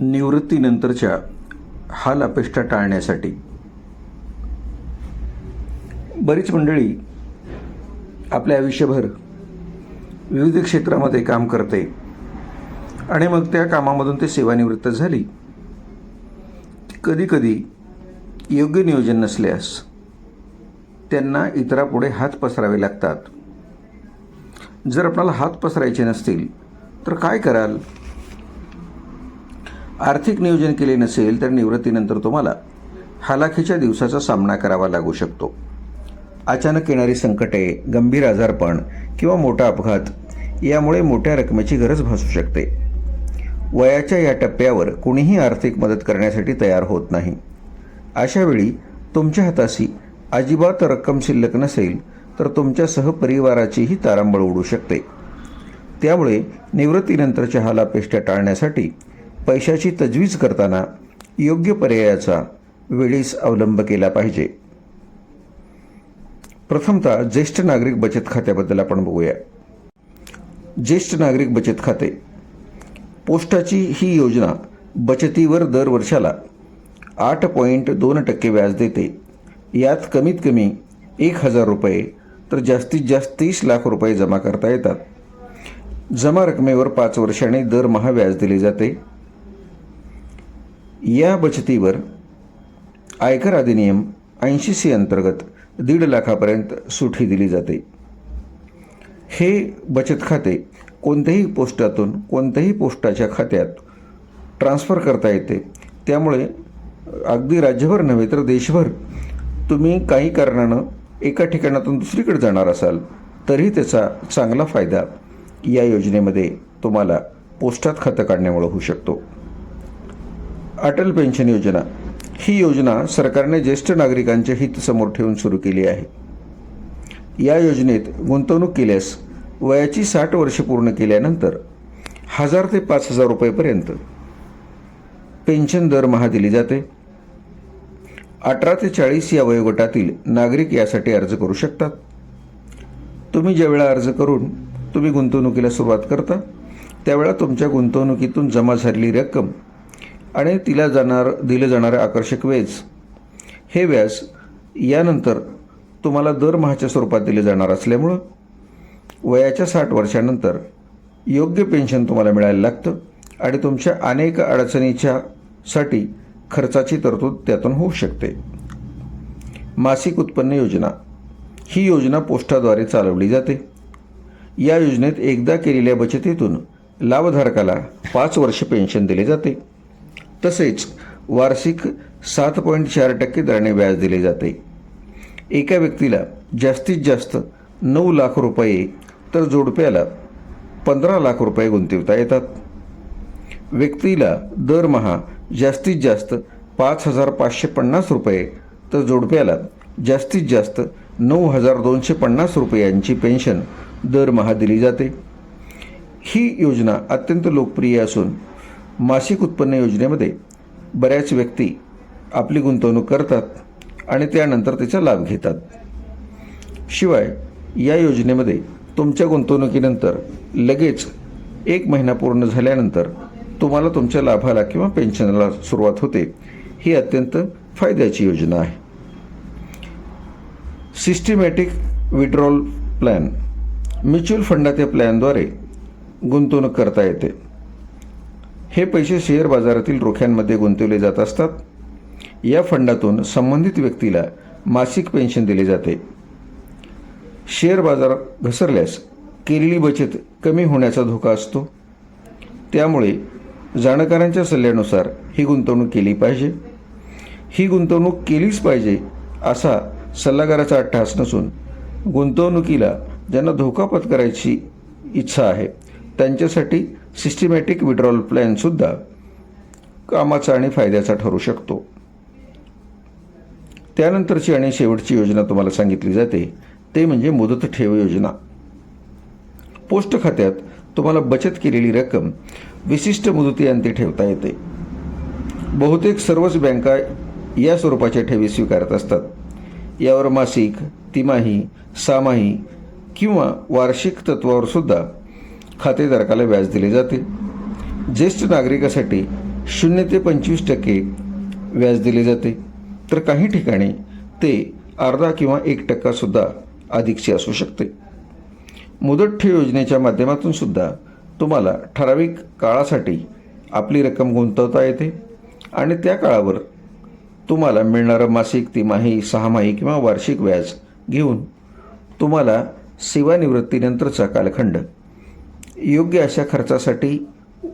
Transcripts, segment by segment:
निवृत्तीनंतरच्या हाल अपेष्टा टाळण्यासाठी. बरीच मंडळी आपल्या आयुष्यभर विविध क्षेत्रामध्ये काम करते आणि मग त्या कामामधून ते सेवानिवृत्त झाली. कधीकधी योग्य नियोजन नसल्यास त्यांना इतरापुढे हात पसरावे लागतात. जर आपणाला हात पसरायचे नसतील तर काय कराल? आर्थिक नियोजन केले नसेल तर निवृत्तीनंतर तुम्हाला हालाखीच्या दिवसाचा सामना करावा लागू शकतो. अचानक येणारी संकटे गंभीर आजारपण किंवा मोठा अपघात यामुळे मोठ्या रकमेची गरज भासू शकते. वयाच्या या टप्प्यावर कुणीही आर्थिक मदत करण्यासाठी तयार होत नाही. अशावेळी तुमच्या हाताशी अजिबात रक्कम शिल्लक नसेल तर तुमच्या सहपरिवाराचीही तारांबळ उडू शकते. त्यामुळे निवृत्तीनंतरच्या हालापेष्टा टाळण्यासाठी पैशाची तजवीज करताना योग्य पर्यायाचा वेळीच अवलंब केला पाहिजे. प्रथमतः ज्येष्ठ नागरिक बचत खात्याबद्दल आपण बघूया. ज्येष्ठ नागरिक बचत खाते. पोस्टाची ही योजना बचतीवर दर वर्षाला आठ पॉईंट दोन टक्के व्याज देते. यात कमीत कमी एक हजार रुपये तर जास्तीत जास्त तीस लाख रुपये जमा करता येतात. जमा रकमेवर पाच वर्षांनी दरमहा व्याज दिले जाते. या बचतीवर आयकर अधिनियम ऐंशी सी अंतर्गत दीड लाखापर्यंत सुटी दिली जाते. हे बचत खाते कोणत्याही पोस्टातून कोणत्याही पोस्टाच्या खात्यात ट्रान्स्फर करता येते. त्यामुळे अगदी राज्यभर नव्हे तर देशभर तुम्ही काही कारणानं एका ठिकाणातून दुसरीकडे जाणार असाल तरी त्याचा चांगला फायदा या योजनेमध्ये तुम्हाला पोस्टात खातं काढण्यामुळे होऊ शकतो. अटल पेन्शन योजना. ही योजना सरकारने ज्येष्ठ नागरिकांचे हित समोर ठेवून सुरू केली आहे. या योजनेत गुंतवणूक केल्यास वयाची साठ वर्ष पूर्ण केल्यानंतर हजार ते पाच हजार रुपयेपर्यंत पेन्शन दरमहा दिली जाते. अठरा ते चाळीस या वयोगटातील नागरिक यासाठी अर्ज करू शकतात. तुम्ही ज्यावेळा अर्ज करून तुम्ही गुंतवणुकीला सुरुवात करता त्यावेळा तुमच्या गुंतवणुकीतून जमा झालेली रक्कम आणि तिला जाणार दिलं जाणारे आकर्षक व्याज हे व्याज यानंतर तुम्हाला दरमहाच्या स्वरूपात दिले जाणार असल्यामुळं वयाच्या साठ वर्षानंतर योग्य पेन्शन तुम्हाला मिळायला लागतं आणि तुमच्या अनेक अडचणीच्या साठी खर्चाची तरतूद त्यातून होऊ शकते. मासिक उत्पन्न योजना. ही योजना पोस्टाद्वारे चालवली जाते. या योजनेत एकदा केलेल्या बचतीतून लाभधारकाला पाच वर्ष पेन्शन दिले जाते. तसेच वार्षिक सात पॉईंट चार टक्के दराने व्याज दिले जाते. एका व्यक्तीला जास्तीत जास्त नऊ लाख रुपये तर जोडप्याला पंधरा लाख रुपये गुंतवता येतात. व्यक्तीला दरमहा जास्तीत जास्त पाच हजार पाचशे पन्नास रुपये तर जोडप्याला जास्तीत जास्त नऊ हजार दोनशे पन्नास रुपयांची पेन्शन दरमहा दिली जाते. ही योजना अत्यंत लोकप्रिय असून मासिक उत्पन्न योजनेमध्ये बऱ्याच व्यक्ती आपली गुंतवणूक करतात आणि त्यानंतर त्याचा लाभ घेतात. शिवाय या योजनेमध्ये तुमच्या गुंतवणुकीनंतर लगेच एक महिना पूर्ण झाल्यानंतर तुम्हाला तुमच्या लाभाला किंवा पेन्शनला सुरुवात होते ही अत्यंत फायद्याची योजना आहे. सिस्टमॅटिक विड्रॉल प्लॅन म्युच्युअल फंडात या प्लॅनद्वारे गुंतवणूक करता येते. हे पैसे शेअर बाजारातील रोख्यांमध्ये गुंतवले जात असतात. या फंडातून संबंधित व्यक्तीला मासिक पेन्शन दिले जाते. शेअर बाजार घसरल्यास केलेली बचत कमी होण्याचा धोका असतो. त्यामुळे जाणकारांच्या सल्ल्यानुसार ही गुंतवणूक केली पाहिजे. ही गुंतवणूक केलीच पाहिजे असा सल्लागाराचा अट्टहास नसून गुंतवणुकीला ज्यांना धोका पत्करायची इच्छा आहे त्यांच्यासाठी सिस्टमॅटिक विड्रॉल प्लॅनसुद्धा कामाचा आणि फायद्याचा ठरू शकतो. त्यानंतरची आणि शेवटची योजना तुम्हाला सांगितली जाते ते म्हणजे मुदत ठेव योजना. पोस्ट खात्यात तुम्हाला बचत केलेली रक्कम विशिष्ट मुदतीअंती ठेवता येते. बहुतेक सर्वच बँका या स्वरूपाच्या ठेवी स्वीकारत असतात. यावर मासिक तिमाही सामाही किंवा वार्षिक तत्वावर सुद्धा खातेधारकाला व्याज दिले जाते. ज्येष्ठ नागरिकासाठी शून्य ते पंचवीस टक्के व्याज दिले जाते. तर काही ठिकाणी ते अर्धा किंवा एक टक्कासुद्धा अधिकचे असू शकते. मुदत ठेव योजनेच्या माध्यमातून सुद्धा तुम्हाला ठराविक काळासाठी आपली रक्कम गुंतवता येते आणि त्या काळावर तुम्हाला मिळणारं मासिक तिमाही सहामाही किंवा वार्षिक व्याज घेऊन तुम्हाला सेवानिवृत्तीनंतरचा कालखंड योग्य अशा खर्चासाठी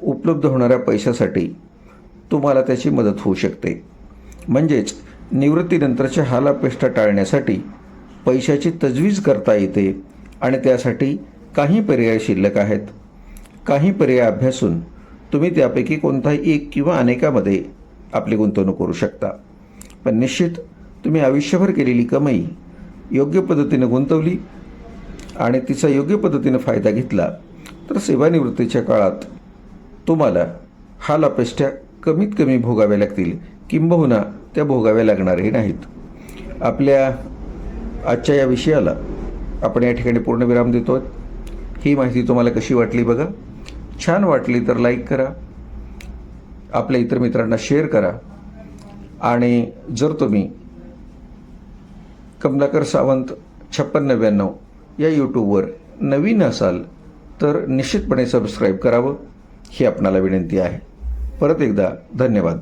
उपलब्ध होणाऱ्या पैशासाठी तुम्हाला त्याची मदत होऊ शकते. म्हणजेच निवृत्तीनंतरच्या हालापेष्टा टाळण्यासाठी पैशाची तजवीज करता येते आणि त्यासाठी काही पर्याय शिल्लक आहेत. काही पर्याय अभ्यासून तुम्ही त्यापैकी कोणताही एक किंवा अनेकामध्ये आपली गुंतवणूक करू शकता. पण निश्चित तुम्ही आयुष्यभर केलेली कमाई योग्य पद्धतीनं गुंतवली आणि तिचा योग्य पद्धतीनं फायदा घेतला तर सेवानिवृत्तीच्या काळात तुम्हाला हा अपेष्ट्या कमीत कमी भोगाव्या लागतील. किंबहुना त्या भोगाव्या लागणारही नाहीत. आपल्या आजच्या या विषयाला आपण या ठिकाणी पूर्णविराम देतो ही माहिती तुम्हाला कशी वाटली बघा. छान वाटली तर लाईक करा. आपल्या इतर मित्रांना शेअर करा. आणि जर तुम्ही कमलाकर सावंत छप्पन नव्याण्णव या यूट्यूबवर नवीन असाल तर निश्चितपणे सबस्क्राईब करावं ही आपणाला विनंती आहे. परत एकदा धन्यवाद.